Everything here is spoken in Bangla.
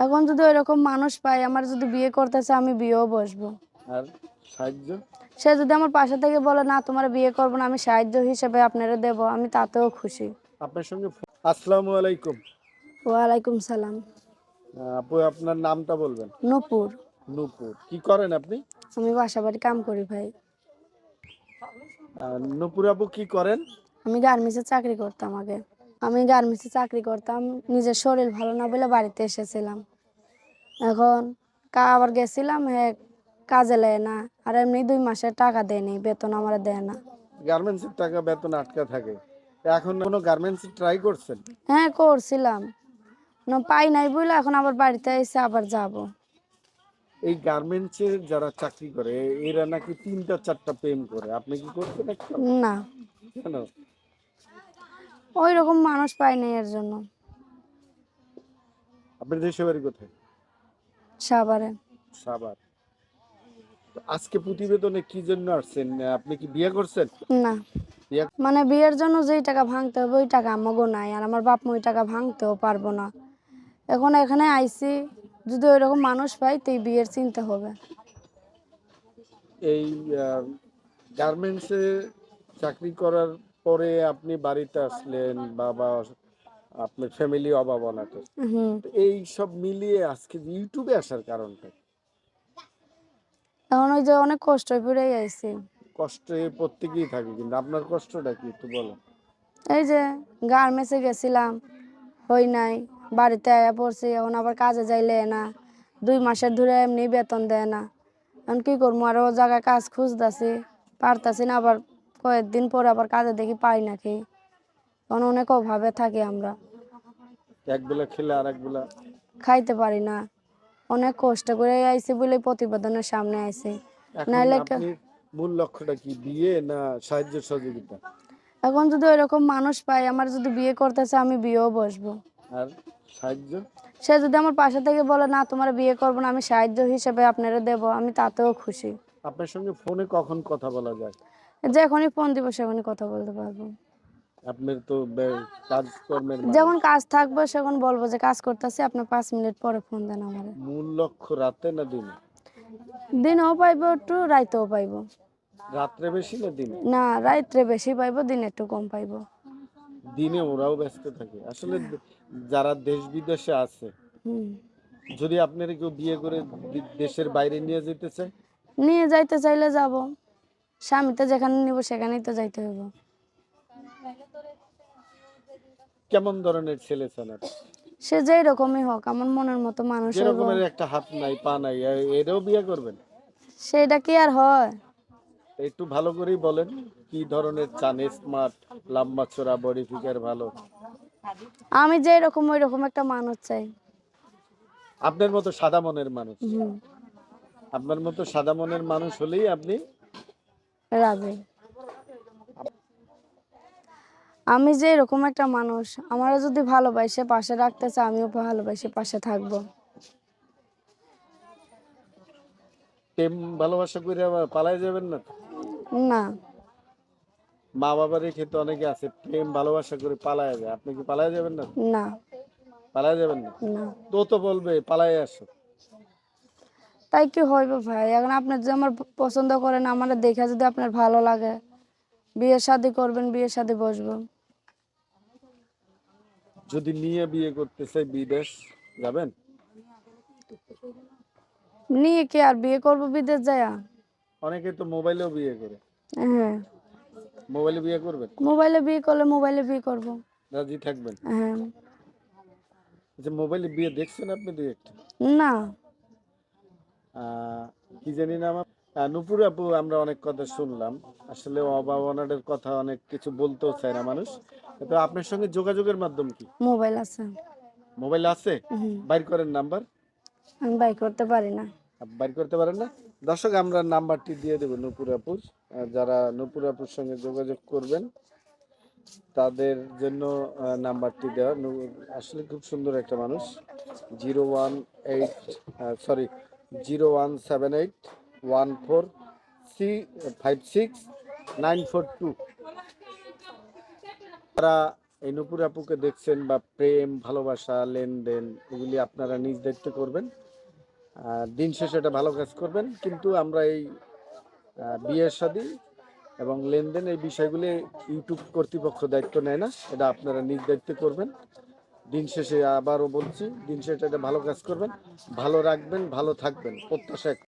এখন যদি ওইরকম মানুষ পাই আমার যদি বিয়ে করতে চায় আমি বিয়েও বসবো। আর সাহায্য? সে যদি আমার পাশে থেকে বলে না তোমার বিয়ে করব না আমি সাহায্য হিসেবে আপনারা দেব আমি তাতেও খুশি। আপনার সঙ্গে আসসালামু আলাইকুম। ওয়ালাইকুম সালাম। আপু আপনার নামটা বলবেন? নূপুর। নূপুর। কি করেন আপনি? আমি বাসা বাড়ি কাম করি ভাই। নূপুর আপু কি করেন? আমি গার্মেন্টসে চাকরি করতাম আগে। আমি গার্মেন্টসে চাকরি করতাম নিজের শরীর ভালো না বলে বাড়িতে এসেছিলাম। এখন কা- আবার গেছিলাম হ্যাঁ কাজে লেয় না আর এমনি দুই মাসের টাকা দেয়নি বেতন আমার দেয় না। গার্মেন্টসের টাকা বেতন আটকে থাকে। এখন কোনো গার্মেন্টস ট্রাই করছেন? হ্যাঁ করছিলাম। না পাই নাই বলে এখন আবার বাড়িতে এসে আবার যাব। এই গার্মেন্টসে যারা চাকরি করে এরা নাকি তিনটা চারটা প্রেম করে। আপনি কি করছেন না। কেন? ওই রকম মানুষ পায় নাই এর জন্য। আপনার দেশে বাড়ি কোথায়? সাবারে সাবার আজকে প্রতিবেদনে কি জন্য আসছেন? আপনি কি বিয়ে করছেন? না। মানে বিয়ের জন্য যেই টাকা ভাঙতে হবে ওই টাকা আমাগো নাই। আর আমার বাপ ওই টাকা ভাঙতেও পারব না। এখন এখানে আইছি যদি ওই রকম মানুষ পাই তো বিয়ের চিন্তা হবে। এই গার্মেন্টসে চাকরি করার পরে আপনি বাড়িতে আসলেন বাবা আপনার ফ্যামিলি অভাব অনাটন এই সব মিলিয়ে আজকে ইউটিউবে আসার কারণটা এখন ওই যে অনেক কষ্ট পড়েই আইছি কষ্টে প্রত্যেকেই থাকে কিন্তু আপনার কষ্টটা কি একটু বলো এই যে গার্মেন্টসে গেছিলাম হই নাই বাড়িতে আয়া পড়ছি এখন আবার কাজে যাইলে না দুই মাসের ধরে এমনি বেতন দেয় না। এখন কি করব? আর ও জায়গায় কাজ খুঁজতেছি পারতাছি না আবার কয়েকদিন পরে আবার কাজে দেখি পাই নাকি এখন অনেক অভাবে থাকি আমরা। এক বেলা খেলে আর এক বেলা খাইতে পারি না। অনেক কষ্ট করে আইছি বলে প্রতিবেদনের সামনে আইছি। এখন নাহলে মূল লক্ষ্যটা কি বিয়ে না সাহায্য সহযোগিতা? এখন যদি ওইরকম মানুষ পাই আমার যদি বিয়ে করতে চায় আমি বিয়েও বসবো। আর সাহায্য? সে যদি আমার পাশে থেকে বলে না তোমার বিয়ে করব না আমি সাহায্য হিসেবে আপনারা দেব আমি তাতেও খুশি। আপনার সঙ্গে ফোনে কখন কথা বলা যায়? যখনই ফোন দিব সেখনই কথা বলতে পারব। আপনার তো বে- কাজকর্মের। যখন কাজ থাকবে সেখন বলব যে কাজ করতেছি আপনার পাঁচ মিনিট পরে ফোন দেন আমার। মূল লক্ষ্য রাতে না দিনে? দিনেও পাইবো একটু রাইতেও পাইবো। রাত্রে বেশি না দিনে? না রাইতে বেশি পাইবো দিনে একটু কম পাইবো। দিনে ওরাও ব্যস্ত থাকে। আসলে যারা দেশ বিদেশে আছে যদি আপনারা কেউ বিয়ে করে দেশের বাইরে নিয়ে যেতে চায়? নিয়ে যাইতে চাইলে যাব। স্বামীতে যেখানে নিব সেখানেই তো যাইতে হইব। কেমন ধরনের ছেলে চান সে যেই রকমই হোক আমার মনের মতো মানুষ হইব। যেরকমের একটা হাত নাই পা নাই এরাও বিয়ে করবেন? সেটা কি আর হয়? একটু ভালো করেই বলেন কি ধরনের চান? স্মার্ট লম্বা চোরা বডি ফিগার ভালো? আমি যেই রকম ওই রকম একটা মানুষ চাই। আপনার মতো সাদা মনের মানুষ? আপনার মতো সাদা মনের মানুষ হলেই আপনি রাজি আমি যে এরকম একটা মানুষ আমার যদি ভালোবাসে পাশে রাখতে চায় আমিও ভালোবাসে পাশে থাকব। প্রেম ভালোবাসা করে পালায় যাবেন না? না। মা বাবা রেখে তো অনেকে আছে প্রেম ভালোবাসা করে পালায় যায়। আপনি কি পালায় যাবেন না? না। পালায় যাবেন না? না। তো তো বলবে পালায় আসো। তাই কি হইব ভাই? এখন আপনি যদি আমার পছন্দ করেন আমার দেখে যদি আপনার ভালো লাগে বিয়ে শাদি করবেন বিয়ে শাদি বসবো। যদি নিয়ে বিয়ে করতে চাই বিদেশ যাবেন? নিয়ে কি আর বিয়ে করব বিদেশ যায়া? অনেকে তো মোবাইলেও বিয়ে করে। হ্যাঁ। মোবাইলে বিয়ে করবেন? মোবাইলে বিয়ে করলে মোবাইলে বিয়ে করব। রাজি থাকবেন? হ্যাঁ। আচ্ছা মোবাইলে বিয়ে দেখছেন আপনি দুই একটা? না। কি জানি না আমার। নুপুর আপু আমরা অনেক কথা শুনলাম। আসলে অভাব অনাটের কথা অনেক কিছু বলতেও চায় না মানুষ। তো আপনার সঙ্গে যোগাযোগের মাধ্যম কি? মোবাইল আছে। মোবাইল আছে? বাইর করেন নাম্বার? আমি বাই করতে পারি না। বাইর করতে পারেন না? দর্শক আমরা নাম্বারটি দিয়ে দেবো নুপুর আপুর। যারা নুপুর আপুর সঙ্গে যোগাযোগ করবেন তাদের জন্য নাম্বারটি দেওয়া। আসলে খুব সুন্দর একটা মানুষ। Zero one eight sorry zero one seven eight one four C five six nine four two তারা এই নূপুর আপুকে দেখছেন বা প্রেম, ভালোবাসা, লেনদেন, এগুলি আপনারা নিজ দায়িত্বে করবেন। দিন শেষে এটা ভালো কাজ করবেন। কিন্তু আমরা এই বিয়ের শাদী এবং লেনদেন এই বিষয়গুলি ইউটিউব কর্তৃপক্ষ দায়িত্ব নেয় না। এটা আপনারা নিজ দায়িত্বে করবেন। দিন শেষে আবারও বলছি, দিন শেষে এটা ভালো কাজ করবেন, ভালো রাখবেন, ভালো থাকবেন, প্রত্যাশা